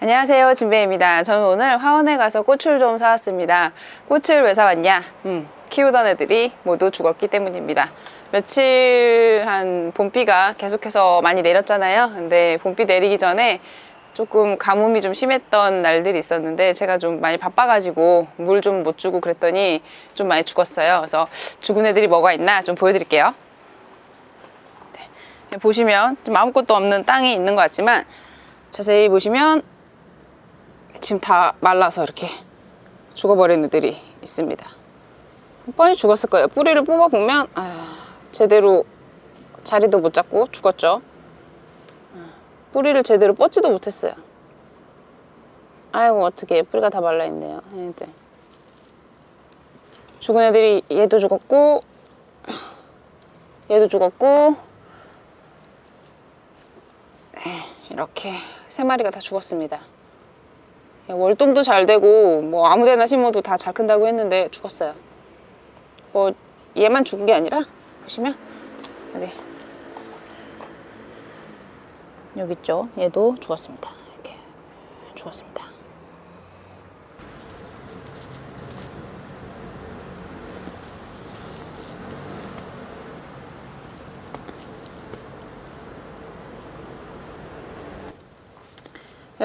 안녕하세요. 진배입니다. 저는 오늘 화원에 가서 꽃을 좀 사왔습니다. 꽃을 왜 사왔냐? 음, 키우던 애들이 모두 죽었기 때문입니다. 며칠 한 봄비가 계속해서 많이 내렸잖아요. 근데 봄비 내리기 전에 조금 가뭄이 좀 심했던 날들이 있었는데 제가 좀 많이 바빠가지고 물 좀 못 주고 그랬더니 좀 많이 죽었어요. 그래서 죽은 애들이 뭐가 있나 좀 보여드릴게요. 네, 보시면 좀 아무것도 없는 땅이 있는 것 같지만 자세히 보시면 지금 다 말라서 이렇게 죽어버린 애들이 있습니다. 뻔히 죽었을 거예요. 뿌리를 뽑아보면 아, 제대로 자리도 못 잡고 죽었죠. 뿌리를 제대로 뻗지도 못했어요. 아이고 어떻게 뿌리가 다 말라있네요. 얘들. 죽은 애들이 얘도 죽었고 얘도 죽었고 네, 이렇게 세 마리가 다 죽었습니다. 월동도 잘 되고 뭐 아무데나 심어도 다 잘 큰다고 했는데 죽었어요. 뭐 얘만 죽은 게 아니라 보시면 여기 여기 있죠. 얘도 죽었습니다. 이렇게 죽었습니다.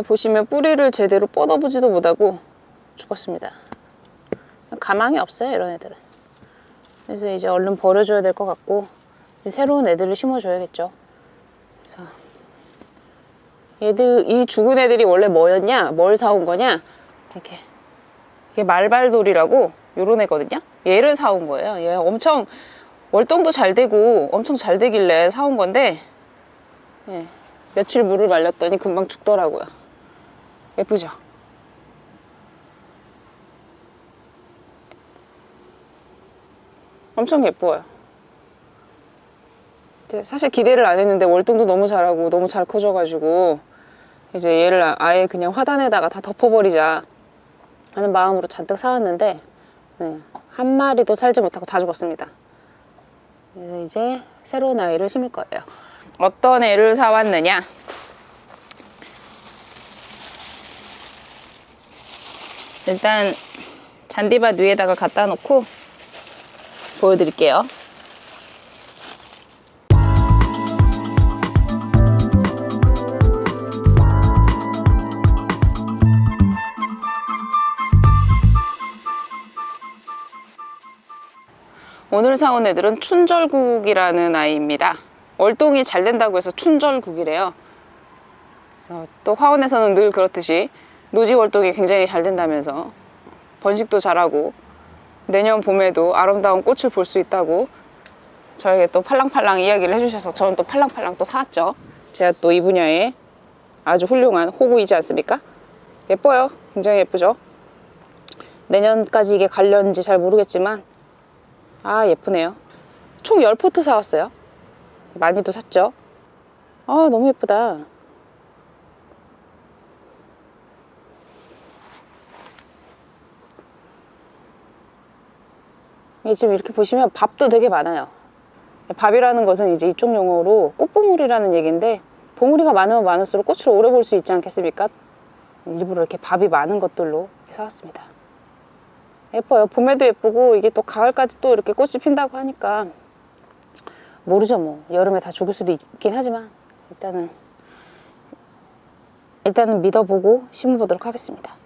보시면 뿌리를 제대로 뻗어보지도 못하고 죽었습니다. 가망이 없어요, 이런 애들은. 그래서 이제 얼른 버려줘야 될 것 같고, 이제 새로운 애들을 심어줘야겠죠. 그래서 얘들, 이 죽은 애들이 원래 뭐였냐? 뭘 사온 거냐? 이렇게. 이게 말발돌이라고 요런 애거든요. 얘를 사온 거예요. 얘 엄청 월동도 잘 되고 엄청 잘 되길래 사온 건데, 예, 며칠 물을 말렸더니 금방 죽더라고요. 예쁘죠? 엄청 예뻐요. 사실 기대를 안 했는데 월동도 너무 잘하고 너무 잘 커져가지고 이제 얘를 아- 아예 그냥 화단에다가 다 덮어버리자 하는 마음으로 잔뜩 사왔는데 네, 한 마리도 살지 못하고 다 죽었습니다. 그래서 이제 새로운 아이를 심을 거예요. 어떤 애를 사왔느냐? 일단 잔디밭 위에다가 갖다 놓고 보여드릴게요. 오늘 사온 애들은 춘절국이라는 아이입니다. 월동이 잘 된다고 해서 춘절국이래요. 그래서 또 화원에서는 늘 그렇듯이 노지 월동이 굉장히 잘 된다면서 번식도 잘하고 내년 봄에도 아름다운 꽃을 볼 수 있다고 저에게 또 팔랑팔랑 이야기를 해주셔서 저는 또 팔랑팔랑 또 사왔죠. 제가 또 이 분야에 아주 훌륭한 호구이지 않습니까? 예뻐요. 굉장히 예쁘죠? 내년까지 이게 갈려는지 잘 모르겠지만 아 예쁘네요. 총 10포트 사왔어요. 많이도 샀죠? 아 너무 예쁘다. 지금 이렇게 보시면 밥도 되게 많아요. 밥이라는 것은 이제 이쪽 용어로 꽃봉우리라는 얘기인데 봉우리가 많으면 많을수록 꽃을 오래 볼 수 있지 않겠습니까? 일부러 이렇게 밥이 많은 것들로 사왔습니다. 예뻐요. 봄에도 예쁘고 이게 또 가을까지 또 이렇게 꽃이 핀다고 하니까 모르죠 뭐 여름에 다 죽을 수도 있긴 하지만 일단은 일단은 믿어보고 심어보도록 하겠습니다.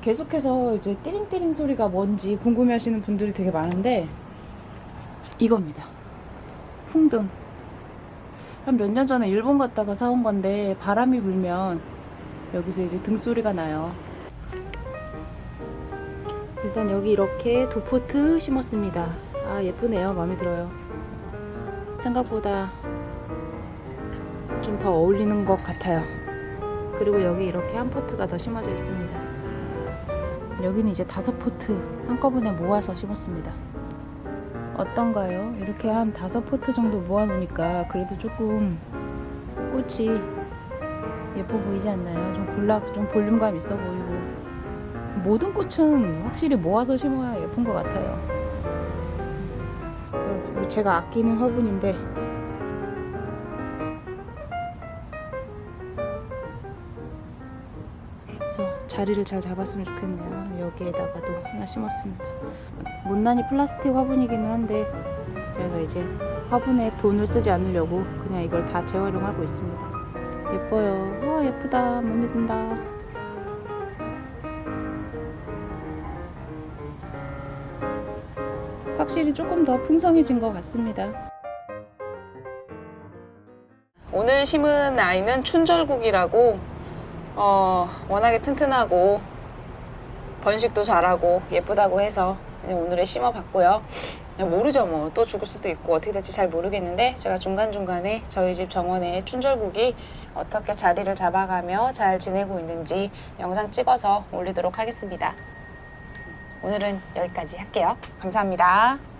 계속해서 이제 띠링띠링 소리가 뭔지 궁금해 하시는 분들이 되게 많은데 이겁니다. 풍등. 한 몇 년 전에 일본 갔다가 사온 건데 바람이 불면 여기서 이제 등 소리가 나요. 일단 여기 이렇게 두 포트 심었습니다. 아 예쁘네요 마음에 들어요 생각보다 좀 더 어울리는 것 같아요 그리고 여기 이렇게 한 포트가 더 심어져 있습니다 여기는 이제 다섯 포트 한꺼번에 모아서 심었습니다 어떤가요? 이렇게 한 다섯 포트 정도 모아놓으니까 그래도 조금 꽃이 예뻐 보이지 않나요? 좀 굴락, 좀 볼륨감 있어 보이고 모든 꽃은 확실히 모아서 심어야 예쁜 것 같아요. 제가 아끼는 화분인데 그래서 자리를 잘 잡았으면 좋겠네요. 여기에다가도 하나 심었습니다. 못난이 플라스틱 화분이기는 한데 저희가 이제 화분에 돈을 쓰지 않으려고 그냥 이걸 다 재활용하고 있습니다. 예뻐요. 와 예쁘다. 마음에 든다. 확실히 조금 더 풍성해진 것 같습니다. 오늘 심은 아이는 춘절국이라고 어, 워낙에 튼튼하고 번식도 잘하고 예쁘다고 해서 오늘에 심어봤고요. 모르죠 뭐 또 죽을 수도 있고 어떻게 될지 잘 모르겠는데 제가 중간중간에 저희 집 정원에 춘절국이 어떻게 자리를 잡아가며 잘 지내고 있는지 영상 찍어서 올리도록 하겠습니다. 오늘은 여기까지 할게요. 감사합니다.